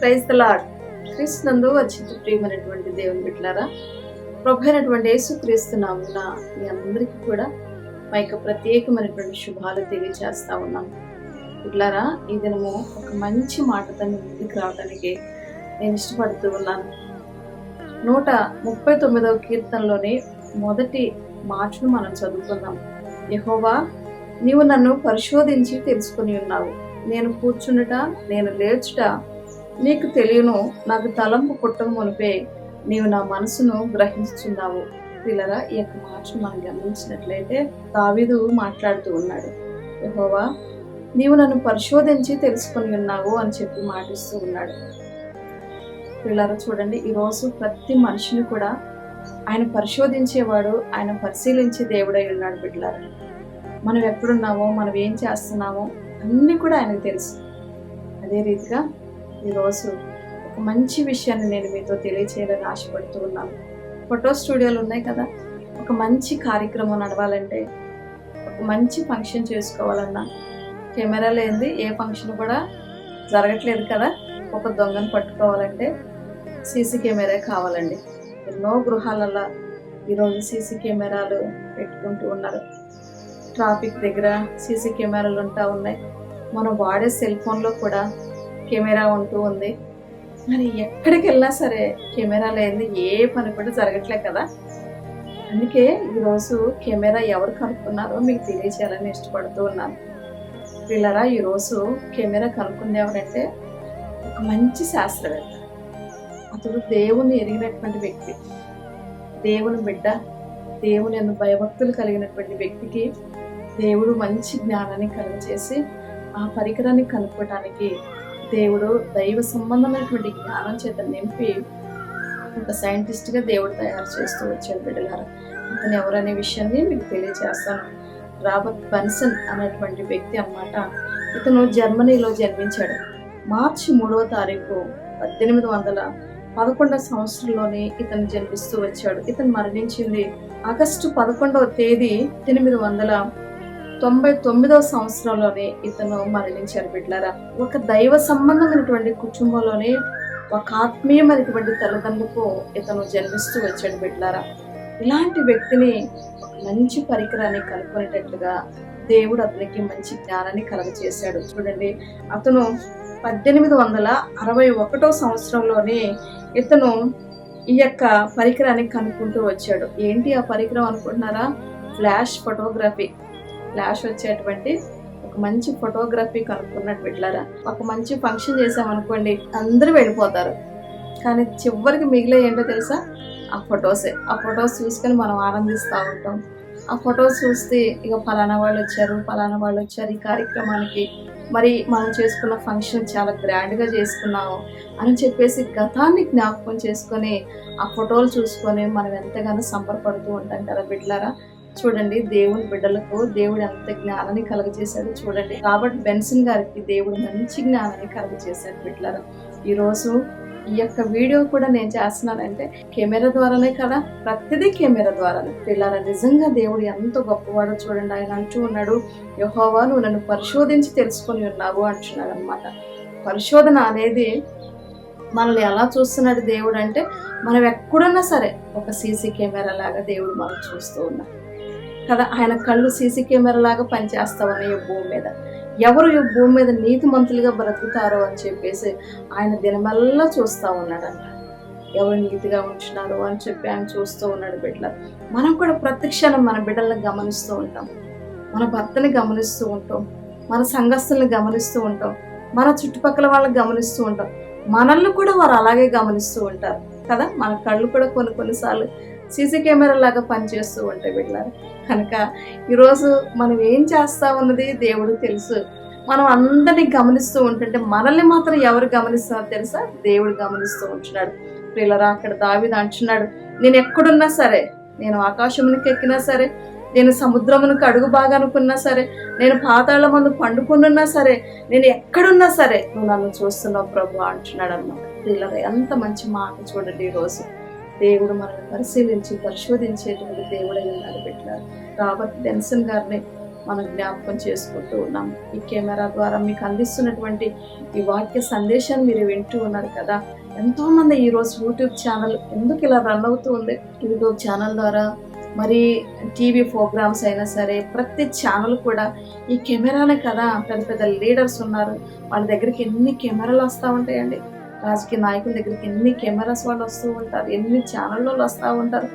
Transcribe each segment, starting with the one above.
Praise the lord క్రీస్తునందు అత్యంత ప్రియమైనటువంటి దేవుని బిడ్డలారా ప్రభు అయినటువంటి యేసు క్రీస్తునామున మీ అందరికీ కూడా మా యొక్క ప్రత్యేకమైనటువంటి శుభాలు తెలియజేస్తా ఉన్నాం. బిడ్డలారా ఈ దినము ఒక మంచి మాటతో ముందుకు రావడానికి నేను ఇష్టపడుతూ ఉన్నాను. నూట ముప్పై తొమ్మిదవ కీర్తనలోని మొదటి మాటను మనం చదువుకుందాం. యహోవా నీవు నన్ను పరిశోధించి తెలుసుకుని ఉన్నావు. నేను కూర్చుండట నేను లేచుట నీకు తెలియను నాకు తలంపు పుట్టక మునిపే నీవు నా మనసును గ్రహించుచున్నావు. పిల్లరా ఈ యొక్క మాటను మనం గమనించినట్లయితే దావిదు మాట్లాడుతూ ఉన్నాడు. యహోవా నీవు నన్ను పరిశోధించి తెలుసుకుని ఉన్నావు అని చెప్పి మాటిస్తూ ఉన్నాడు. పిల్లరా చూడండి ఈరోజు ప్రతి మనిషిని కూడా ఆయన పరిశోధించేవాడు ఆయన పరిశీలించే దేవుడై ఉన్నాడు బిడ్డలారు. మనం ఎక్కడున్నామో మనం ఏం చేస్తున్నామో అన్నీ కూడా ఆయనకు తెలుసు. అదే రీతిగా ఈరోజు ఒక మంచి విషయాన్ని నేను మీతో తెలియచేయాలని ఆశపడుతూ ఉన్నాను. ఫోటో స్టూడియోలు ఉన్నాయి కదా? ఒక మంచి కార్యక్రమం నడవాలంటే ఒక మంచి ఫంక్షన్ చేసుకోవాలన్నా కెమెరా లేనిది ఏ ఫంక్షన్ కూడా జరగట్లేదు కదా? ఒక దొంగను పట్టుకోవాలంటే సీసీ కెమెరా కావాలండి. ఎన్నో గృహాలలో ఈరోజు సీసీ కెమెరాలు పెట్టుకుంటూ ఉన్నారు. ట్రాఫిక్ దగ్గర సీసీ కెమెరాలు ఉంటా ఉన్నాయి. మనం వాడే సెల్ ఫోన్లో కూడా కెమెరా ఉంటూ ఉంది. మరి ఎక్కడికి వెళ్ళినా సరే కెమెరా లేని ఏ పని కూడా జరగట్లే కదా. అందుకే ఈరోజు కెమెరా ఎవరు కనుక్కున్నారో మీకు తెలియచేయాలని ఇష్టపడుతూ ఉన్నాను. పిల్లరా ఈరోజు కెమెరా కనుక్కుంది ఎవరంటే ఒక మంచి శాస్త్రవేత్త. అతడు దేవుని ఎరిగినటువంటి వ్యక్తి. దేవుని బిడ్డ దేవుని ఎన్నో భయభక్తులు కలిగినటువంటి వ్యక్తికి దేవుడు మంచి జ్ఞానాన్ని కలుగజేసి ఆ పరికరాన్ని కనుక్కోవటానికి దేవుడు దైవ సంబంధమైనటువంటి జ్ఞానం చేత నింపి ఒక సైంటిస్ట్గా దేవుడు తయారు చేస్తూ వచ్చాడు బిడ్డలారా. అతను ఎవరనే విషయాన్ని మీకు తెలియజేస్తాను. రాబర్ట్ బన్సన్ అనేటువంటి వ్యక్తి అన్నమాట. ఇతను జర్మనీలో జన్మించాడు. మార్చి మూడవ తారీఖు పద్దెనిమిది వందల పదకొండవ సంవత్సరంలోనే ఇతను జన్మిస్తూ వచ్చాడు. ఇతను మరణించింది ఆగస్టు పదకొండవ తేదీ ఎనిమిది వందల తొంభై తొమ్మిదవ సంవత్సరంలోనే ఇతను మరణించారు బిడ్డలారా ఒక దైవ సంబంధమైనటువంటి కుటుంబంలోనే ఒక ఆత్మీయమైనటువంటి తల్లిదండ్రులకు ఇతను జన్మిస్తూ వచ్చాడు బిడ్డలారా ఇలాంటి వ్యక్తిని ఒక మంచి పరికరాన్ని కనుక్కునేటట్లుగా దేవుడు అతనికి మంచి జ్ఞానాన్ని కలగచేశాడు చూడండి అతను పద్దెనిమిది వందల అరవై ఒకటో సంవత్సరంలోనే ఇతను ఈ యొక్క పరికరాన్ని కనుక్కుంటూ వచ్చాడు. ఏంటి ఆ పరికరం అనుకుంటున్నారా? Flash photography. ఫ్లాష్ వచ్చేటువంటి ఒక మంచి ఫోటోగ్రఫీ కనుక్కున్నట్టు బిడ్డలారా ఒక మంచి ఫంక్షన్ చేసామనుకోండి అందరూ వెళ్ళిపోతారు. కానీ చివరికి మిగిలే ఏంటో తెలుసా? ఆ ఫొటోసే ఆ ఫొటోస్ చూసుకొని మనం ఆనందిస్తూ ఉంటాం. ఆ ఫొటోస్ చూస్తే ఇక ఫలానా వాళ్ళు వచ్చారు ఫలానా వాళ్ళు వచ్చారు ఈ కార్యక్రమానికి. మరి మనం చేసుకున్న ఫంక్షన్ చాలా గ్రాండ్గా చేసుకున్నాము అని చెప్పేసి గతాన్ని జ్ఞాపకం చేసుకొని ఆ ఫోటోలు చూసుకొని మనం ఎంతగానో సంబరపడుతూ ఉంటాం కదా బిడ్లారా. చూడండి దేవుని బిడ్డలకు దేవుడు ఎంత జ్ఞానాన్ని కలుగజేశాడు చూడండి. రాబర్ట్ బెన్సన్ గారికి దేవుడు మంచి జ్ఞానాన్ని కలుగజేశాడు బిడ్డలారా. ఈరోజు ఈ యొక్క వీడియో కూడా నేను చేస్తున్నానంటే కెమెరా ద్వారానే కదా ప్రతిదీ కెమెరా ద్వారానే. పిల్లల నిజంగా దేవుడు ఎంత గొప్పవాడో చూడండి. ఆయన అంటూ ఉన్నాడు యహోవా నువ్వు నన్ను పరిశోధించి తెలుసుకొని ఉన్నావు అంటున్నాడు అనమాట పరిశోధన అనేది మనల్ని ఎలా చూస్తున్నాడు దేవుడు అంటే మనం ఎక్కడున్నా సరే ఒక సీసీ కెమెరా లాగా దేవుడు మనం చూస్తూ ఉన్నాం. కదా ఆయన కళ్ళు సీసీ కెమెరా లాగా పనిచేస్తా ఉన్నాయి ఈ భూమి మీద. ఎవరు ఈ భూమి మీద నీతిమంతులుగా బ్రతుకుతారో అని చెప్పేసి ఆయన దినమల్లా చూస్తూ ఉన్నాడంట. ఎవరు నీతిగా ఉంటున్నారు అని చెప్పి ఆయన చూస్తూ ఉన్నాడు బిడ్డలు. మనం కూడా ప్రతి మన బిడ్డలను గమనిస్తూ ఉంటాం. మన భర్తని గమనిస్తూ ఉంటాం. మన సంఘస్థులను గమనిస్తూ ఉంటాం. మన చుట్టుపక్కల వాళ్ళని గమనిస్తూ ఉంటాం. మనల్ని కూడా వారు అలాగే గమనిస్తూ ఉంటారు. కదా మన కళ్ళు కూడా కొన్ని కొన్నిసార్లు సీసీ కెమెరా లాగా పనిచేస్తూ ఉంటాయి బిడ్డలారు. కనుక ఈరోజు మనం ఏం చేస్తా ఉన్నది దేవుడు తెలుసు. మనం అందరినీ గమనిస్తూ ఉంటుంటే మనల్ని మాత్రం ఎవరు గమనిస్తున్నారో తెలుసా? దేవుడు గమనిస్తూ ఉంటున్నాడు. పిల్లరా అక్కడ దావిద అంటున్నాడు నేను ఎక్కడున్నా సరే నేను ఆకాశమునికి ఎక్కినా సరే నేను సముద్రమునకు అడుగు బాగా అనుకున్నా సరే నేను పాతాళ మందు పండుకున్నా సరే నేను ఎక్కడున్నా సరే నువ్వు నన్ను చూస్తున్నావు ప్రభు అంటున్నాడు అన్నమాట. పిల్లరా ఎంత మంచి మాట చూడండి ఈరోజు. దేవుడు మనల్ని పరిశీలించి పరిశోధించేటువంటి దేవుడైన ఉన్నాడు పెట్టినారు. రాబర్ట్ బెన్సన్ గారిని మనం జ్ఞాపకం చేసుకుంటూ ఉన్నాం. ఈ కెమెరా ద్వారా మీకు అందిస్తున్నటువంటి ఈ వాక్య సందేశాన్ని మీరు వింటూ ఉన్నారు కదా. ఎంతోమంది ఈరోజు యూట్యూబ్ ఛానల్ ఎందుకు ఇలా రన్ అవుతూ ఉంది? యూట్యూబ్ ఛానల్ ద్వారా మరి టీవీ ప్రోగ్రామ్స్ అయినా సరే ప్రతి ఛానల్ కూడా ఈ కెమెరానే కదా పెద్ద పెద్ద లీడర్స్ ఉన్నారు. వాళ్ళ దగ్గరికి ఎన్ని కెమెరాలు వస్తూ ఉంటాయండి? రాజకీయ నాయకుల దగ్గరికి ఎన్ని కెమెరాస్ వాళ్ళు వస్తూ ఉంటారు ఎన్ని ఛానళ్ళు వస్తూ ఉంటారు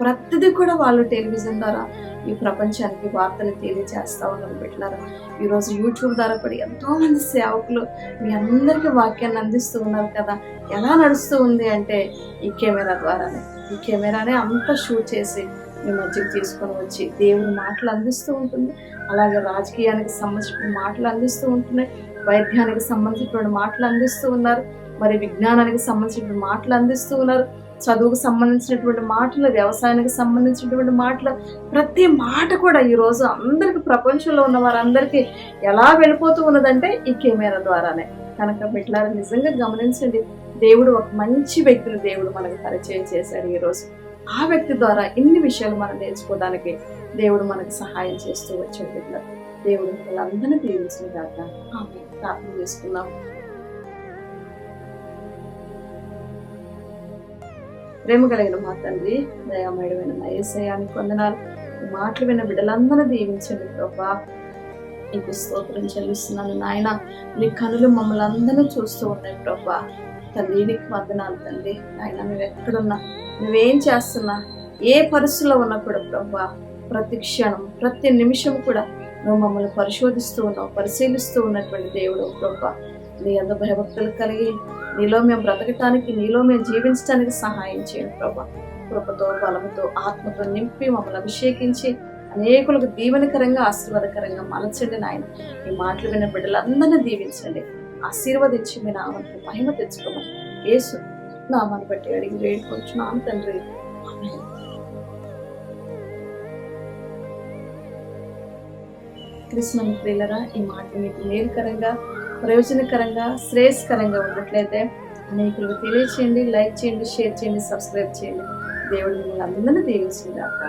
ప్రతిదీ కూడా వాళ్ళు టెలివిజన్ ద్వారా ఈ ప్రపంచానికి వార్తలు తెలియజేస్తూ ఉన్నారు పెట్టినారు ఈరోజు యూట్యూబ్ ద్వారా కూడా ఎంతో మంది సేవకులు మీ అందరికీ వాక్యాన్ని అందిస్తూ ఉన్నారు కదా. ఎలా నడుస్తూ ఉంది అంటే ఈ కెమెరా ద్వారానే. ఈ కెమెరానే అంతా షూట్ చేసి మీ మధ్యకి తీసుకొని వచ్చి దేవుని మాటలు అందిస్తూ ఉంటుంది. అలాగే రాజకీయానికి సంబంధించిన మాటలు అందిస్తూ ఉంటున్నాయి. వైద్యానికి సంబంధించినటువంటి మాటలు అందిస్తూ ఉన్నారు. మరి విజ్ఞానానికి సంబంధించినటువంటి మాటలు అందిస్తూ ఉన్నారు. చదువుకు సంబంధించినటువంటి మాటలు వ్యవసాయానికి సంబంధించినటువంటి మాటలు ప్రతి మాట కూడా ఈరోజు అందరికి ప్రపంచంలో ఉన్న వారందరికీ ఎలా వెళ్ళిపోతూ ఉన్నదంటే ఈ కెమెరా ద్వారానే. కనుక బిడ్డలారా నిజంగా గమనించండి. దేవుడు ఒక మంచి వ్యక్తిని దేవుడు మనకు పరిచయం చేశాడు ఈరోజు ఆ వ్యక్తి ద్వారా ఇన్ని విషయాలు మనం నేర్చుకోవడానికి దేవుడు మనకు సహాయం చేస్తూ వచ్చాడు బిడ్డ దేవుడు వాళ్ళందరినీ దీవించిన దాకా ఆమె ప్రార్థన చేసుకున్నాం ప్రేమ కలిగిన మా తండ్రి దయామయుడమైన మా ఏసయానికి వందనాలు మాటలు విన్న బిడ్డలందరూ దీవించండి ప్రభా. నీకు స్తోత్రం చెల్లిస్తున్నాను నాయన. నీ కనులు మమ్మల్ని అందరినీ చూస్తూ ఉన్నాయి ప్రభా. తల్లి నీకు వందనాలు తండ్రి. నాయన నువ్వు ఎక్కడున్నా? నువ్వేం చేస్తున్నా? ఏ పరిస్థితిలో ఉన్నా కూడా ప్రభా ప్రతి క్షణం ప్రతి నిమిషం కూడా నువ్వు మమ్మల్ని పరిశోధిస్తూ ఉన్నావు పరిశీలిస్తూ ఉన్నటువంటి దేవుడు ప్రభా. నీ అంత భయభక్తులు కలిగి నీలో మేము బ్రతకటానికి నీలో మేము జీవించడానికి సహాయం చేయండి ప్రభా. కృపతో బలముతో ఆత్మతో నింపి మమ్మల్ని అభిషేకించి అనేకులకు దీవెనకరంగా ఆశీర్వాదకరంగా మలచండి నాయన. ఈ మాటలు విన్న బిడ్డలందరినీ దీవించండి. ఆశీర్వదించి మీ నామానికి మహిమ తెచ్చుకోమని యేసు నామాన్ని బట్టి అడిగి వేడుకొచ్చున్నాను తండ్రి. కృష్ణ ప్రియులరా ఈ మాట మీకు మేలుకరంగా ప్రయోజనకరంగా శ్రేయస్కరంగా ఉన్నట్లయితే అనేకులకు తెలియచేయండి లైక్ చేయండి షేర్ చేయండి సబ్స్క్రైబ్ చేయండి. దేవుడు మిమ్మల్ని అందరినీ దీవించిందాక